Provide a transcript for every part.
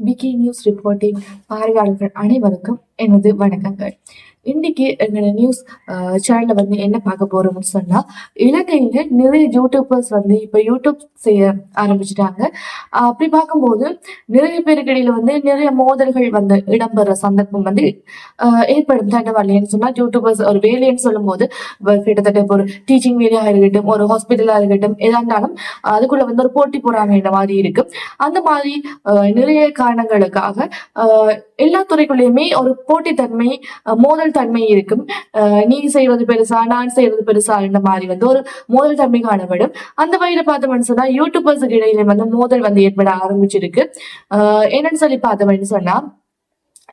PK news ரிப்போர்ட்டின் பார்வையாளர்கள் அனைவருக்கும் எனது வணக்கங்கள். இன்னைக்கு எங்களோட நியூஸ் சேனல்ல வந்து என்ன பார்க்க போறோம்னு சொன்னா இலங்கையில நிறைய யூடியூபர்ஸ் வந்து இப்ப யூடியூப் செய்ய ஆரம்பிச்சிட்டாங்க. அப்படி பார்க்கும்போது நிறைய பேருக்கு இடையில வந்து நிறைய மோதல்கள் வந்து இடம்பெற சந்தர்ப்பம் வந்து ஆஹ் ஏற்படும் தண்டவாளின்னு சொன்னா யூடியூபர்ஸ் ஒரு வேலைன்னு சொல்லும் போது கிட்டத்தட்ட இப்போ ஒரு டீச்சிங் வேலையா இருக்கட்டும் ஒரு ஹாஸ்பிட்டலா இருக்கட்டும் எதா இருந்தாலும் அதுக்குள்ள வந்து ஒரு போட்டி போறாங்க இந்த மாதிரி இருக்கு. அந்த மாதிரி ஆஹ் நிறைய காரணங்களுக்காக ஆஹ் எல்லா துறைக்குள்ளேயுமே ஒரு போட்டித்தன்மை மோதல் தன்மை இருக்கும். ஆஹ் நீ செய்வது பெருசா நான் செய்வது பெருசா இந்த மாதிரி வந்து ஒரு மோதல் தன்மை காணப்படும். அந்த வகையில பார்த்தோம்னு சொன்னா யூடியூபர்ஸுக்கு இடையில வந்து மோதல் வந்து ஏற்பட ஆரம்பிச்சிருக்கு. ஆஹ் என்னன்னு சொல்லி பார்த்தோம்னு சொன்னா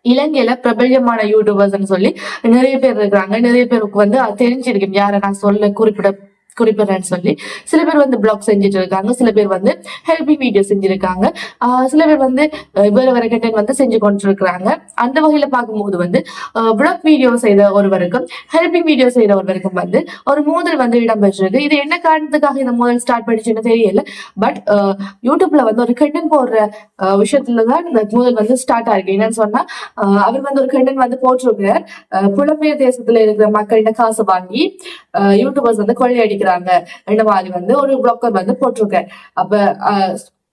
இலங்கையில பிரபல்யமான யூடியூபர்ஸ்னு சொல்லி நிறைய பேர் இருக்கிறாங்க. நிறைய பேருக்கு வந்து தெரிஞ்சிருக்கும். யாரை நான் சொல்ல குறிப்பிட குறிப்பிடுறேன்னு சொல்லி சில பேர் வந்து பிளாக் செஞ்சுட்டு இருக்காங்க சில பேர் வந்து ஹெல்பிங் வீடியோ செஞ்சிருக்காங்க. சில பேர் வந்து வேறு வேறு கண்டென்ட் வந்து செஞ்சு கொண்டிருக்கிறாங்க. அந்த வகையில பார்க்கும்போது வந்து பிளாக் வீடியோ செய்த ஒருவருக்கும் ஹெல்பிங் வீடியோ செய்த ஒருவருக்கும் வந்து ஒரு மோதல் வந்து இடம்பெற்றிருக்கு. இது என்ன காரணத்துக்காக இந்த மோதல் ஸ்டார்ட் பண்ணிச்சுன்னு தெரியல. பட் யூடியூப்ல வந்து ஒரு கண்டென்ட் போடுற விஷயத்துல தான் இந்த மோதல் வந்து ஸ்டார்ட் ஆயிருக்கு. என்னன்னு சொன்னா அவர் வந்து ஒரு கண்டென்ட் வந்து போட்டிருக்கிறார். புலம்பெயர் தேசத்துல இருக்கிற மக்கள்கிட்ட காசு வாங்கி யூடியூபர்ஸ் வந்து இருக்கிறாங்க இந்த மாதிரி வந்து ஒரு பிளாக்கர் வந்து போட்டிருக்கேன். அப்ப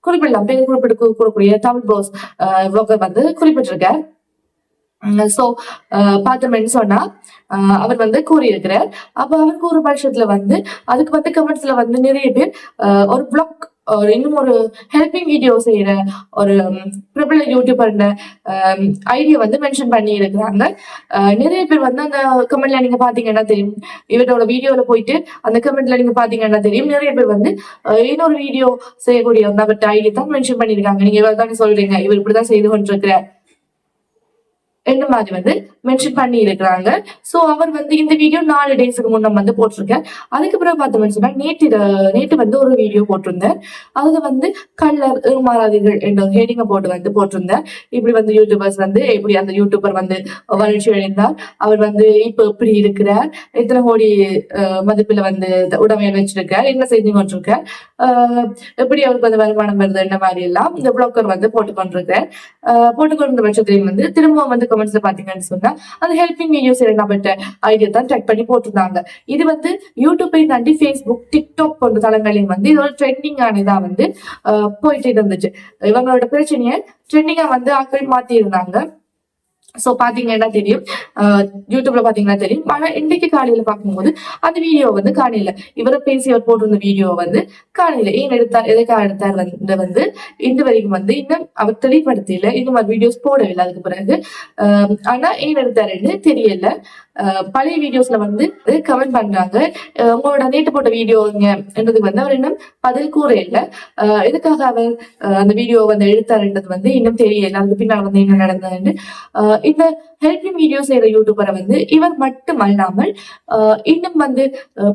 குறிப்பிடலாம். பேர் குறிப்பிட்டு கூறக்கூடிய தமிழ் ப்ரோஸ் பிளாக்கர் வந்து குறிப்பிட்டிருக்கேன் ஸோ பார்த்தோம்னு சொன்னா அவர் வந்து கூறியிருக்கிறார். அப்ப அவர் கூறு பட்சத்துல வந்து அதுக்கு வந்து கமெண்ட்ஸ்ல வந்து நிறைய பேர் ஒரு பிளாக் ஒரு இன்னும் ஒரு ஹெல்பிங் வீடியோ செய்யற ஒரு பிரபல யூடியூபர்ன்ற ஐடியா வந்து மென்ஷன் பண்ணி இருக்கிறாங்க. நிறைய பேர் வந்து அந்த கமெண்ட்ல நீங்க பாத்தீங்கன்னா தெரியும். இவரோட வீடியோல போயிட்டு அந்த கமெண்ட்ல நீங்க பாத்தீங்கன்னா தெரியும். நிறைய பேர் வந்து இன்னொரு வீடியோ செய்யக்கூடிய வந்து அவர்கிட்ட ஐடியா தான் மென்ஷன் பண்ணியிருக்காங்க நீங்க இவர் தானே சொல்றீங்க. இவர் இப்படிதான் செய்து கொண்டிருக்கிறார். என்ன மாதிரி வந்து மென்ஷன் பண்ணி இருக்கிறாங்க சோ அவர் வந்து இந்த வீடியோ நாலு டேஸ்க்கு முன்ன வந்து போட்டிருக்கேன் அதுக்கப்புறம் பார்த்தோம்னு சொன்னால் நேற்று நேற்று வந்து ஒரு வீடியோ போட்டிருந்தேன் அதில் வந்து கல்லர் ஏமாறாதீர்கள் என்ற ஹேடிங்கை போட்டு வந்து போட்டிருந்தேன் இப்படி வந்து யூடியூபர்ஸ் வந்து எப்படி அந்த யூடியூபர் வந்து வளர்ச்சி அடைந்தார். அவர் வந்து இப்போ எப்படி இருக்கிறார். எத்தனை கோடி மதிப்பில் மதிப்புல வந்து உடமை வச்சிருக்கார். என்ன செஞ்சு கொண்டிருக்கார்? எப்படி அவருக்கு வந்து வருமானம் வருது? என்ன மாதிரி எல்லாம் இந்த ப்ளோக்கர் வந்து போட்டு கொண்டிருக்கார் போட்டு கொண்டிருந்த பட்சத்திலையும் வந்து திரும்பவும் வந்து கமெண்ட்ஸ்ல பாத்தீங்கன்னு சொன்னா அந்த ஹெல்பிங் வீடியோஸ் நம்மகிட்ட ஐடியா தான் ட்ரெக் பண்ணி போட்டிருந்தாங்க. இது வந்து யூடியூப்பை தாண்டி ஃபேஸ்புக் டிக்டாக் போன்ற தளங்களையும் வந்து இது ஒரு ட்ரெண்டிங்கான இதா வந்து போயிட்டு இருந்துச்சு. இவங்களோட பிரச்சனையை ட்ரெண்டிங்கா வந்து ஆக்கள் மாத்தி இருந்தாங்க சோ பாத்தீங்கன்னா தெரியும். யூடியூப்ல பாத்தீங்கன்னா தெரியும். ஆனால் இன்றைக்கு காலையில பார்க்கும்போது அந்த வீடியோ வந்து காணையில இவரை பேசி அவர் போட்டிருந்த வீடியோ வந்து காணையில ஏன் எடுத்தார்? எதுக்காக எடுத்தார் வந்து வந்து இன்று வரைக்கும் வந்து இன்னும் அவர் தெளிவுபடுத்தல. இன்னும் அவர் வீடியோஸ் போடவில்லை. அதுக்கு பிறகு அஹ், ஆனா ஏன் எடுத்தாருன்னு தெரியல. பழைய வீடியோஸ்ல வந்து கமெண்ட் பண்றாங்க. உங்களோட நேற்று போட்ட வீடியோங்க என்றதுக்கு வந்து அவர் இன்னும் பதில் கூற இல்லை எதுக்காக அவர் அந்த வீடியோ வந்து எடுத்தாருன்றது வந்து இன்னும் தெரியல. அதுக்கு பின்னால் வந்து என்ன நடந்ததுன்னு இந்த ஹெல்பிங் வீடியோ செய்யற யூடியூபரை வந்து இவர் மட்டும் அல்லாமல் இன்னும் வந்து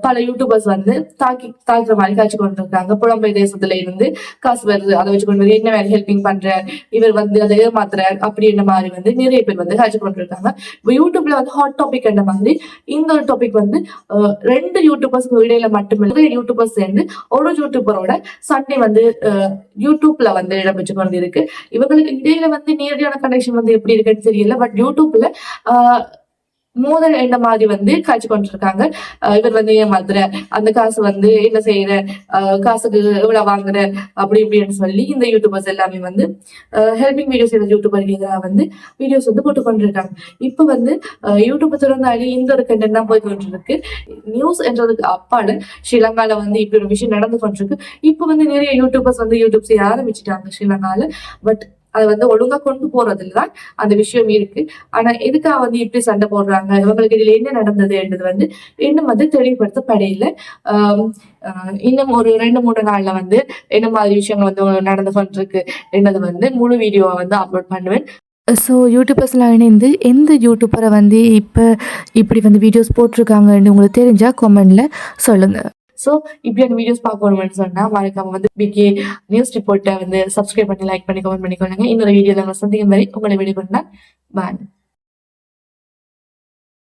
பல யூடியூபர்ஸ் வந்து தாக்கி தாக்குற மாதிரி காட்சி கொண்டிருக்காங்க புலம்பெயர் தேசத்துல இருந்து காசு வருது. அதை வச்சு கொண்டு என்ன வேலை ஹெல்பிங் பண்றார் இவர் வந்து அதை ஏமாத்துறார் அப்படி என்ன மாதிரி வந்து நிறைய பேர் வந்து காட்சி கொண்டிருக்காங்க இப்போ யூடியூப்ல வந்து ஹாட் டாபிக் என்ற மாதிரி இந்த ஒரு டாபிக் வந்து ரெண்டு யூடியூபர்ஸ்க்கு இடையில மட்டுமில்லை யூடியூபர்ஸ் சேர்ந்து ஒரு யூடியூபரோட சண்டை வந்து யூடியூப்ல வந்து இடம்பெற்று கொண்டு இருக்கு இவங்களுக்கு இடையில வந்து நேரடியான கனெக்ஷன் வந்து எப்படி இருக்குன்னு தெரியல. பட் யூடியூப்ல ஆஹ் மோதல் என்ன மாதிரி வந்து காய்ச்சி கொண்டிருக்காங்க. இவர் வந்து ஏமாத்துற அந்த காசு வந்து என்ன செய்யற ஆஹ் காசுக்கு இவ்வளவு வாங்குற அப்படி இப்படின்னு சொல்லி இந்த யூடியூபர்ஸ் எல்லாமே வந்து ஹெல்பிங் வீடியோஸ் செய்யற யூடியூபர் எதிராக வந்து வீடியோஸ் வந்து போட்டு கொண்டிருக்காங்க. இப்ப வந்து யூடியூப் திறந்தாலே இந்த ஒரு கண்டென்ட் தான் போய் கொண்டிருக்கு. நியூஸ் என்றதுக்கு அப்பால ஸ்ரீலங்கால வந்து இப்படி ஒரு விஷயம் நடந்து கொண்டிருக்கு. இப்ப வந்து நிறைய யூடியூபர்ஸ் வந்து யூடியூப் செய்ய ஆரம்பிச்சிட்டாங்க ஸ்ரீலங்கால. பட் அது வந்து ஒழுங்கா கொண்டு போறதுல தான் அந்த விஷயம் இருக்கு. ஆனா எதுக்காக வந்து இப்படி சண்டை போடுறாங்க? இவங்களுக்கு இதுல என்ன நடந்ததுன்றது வந்து இன்னும் வந்து தெளிவுபடுத்தப்படையில ஆஹ் ஆஹ் இன்னும் ஒரு ரெண்டு மூணு நாள்ல வந்து என்ன மாதிரி விஷயங்கள் வந்து நடந்து கொண்டிருக்கு என்னது வந்து முழு வீடியோவை வந்து அப்லோட் பண்ணுவேன். ஸோ யூடியூபர்ஸ்லாம் இணைந்து எந்த யூடியூபரை வந்து இப்போ இப்படி வந்து வீடியோஸ் போட்டிருக்காங்கன்னு உங்களுக்கு தெரிஞ்சால் கமெண்டில் சொல்லுங்கள் ஸோ இப்படியான வீடியோஸ் பார்க்கணும்னு சொன்னா மறக்காம வந்து பிகே நியூஸ் ரிப்போர்ட்டை வந்து சப்ஸ்கிரைப் பண்ணி லைக் பண்ணி கமெண்ட் பண்ணிக்கொள்ளுங்க இன்னொரு வீடியோவில் நம்ம சந்திக்கும் வரை உங்களை கொண்டா பாய்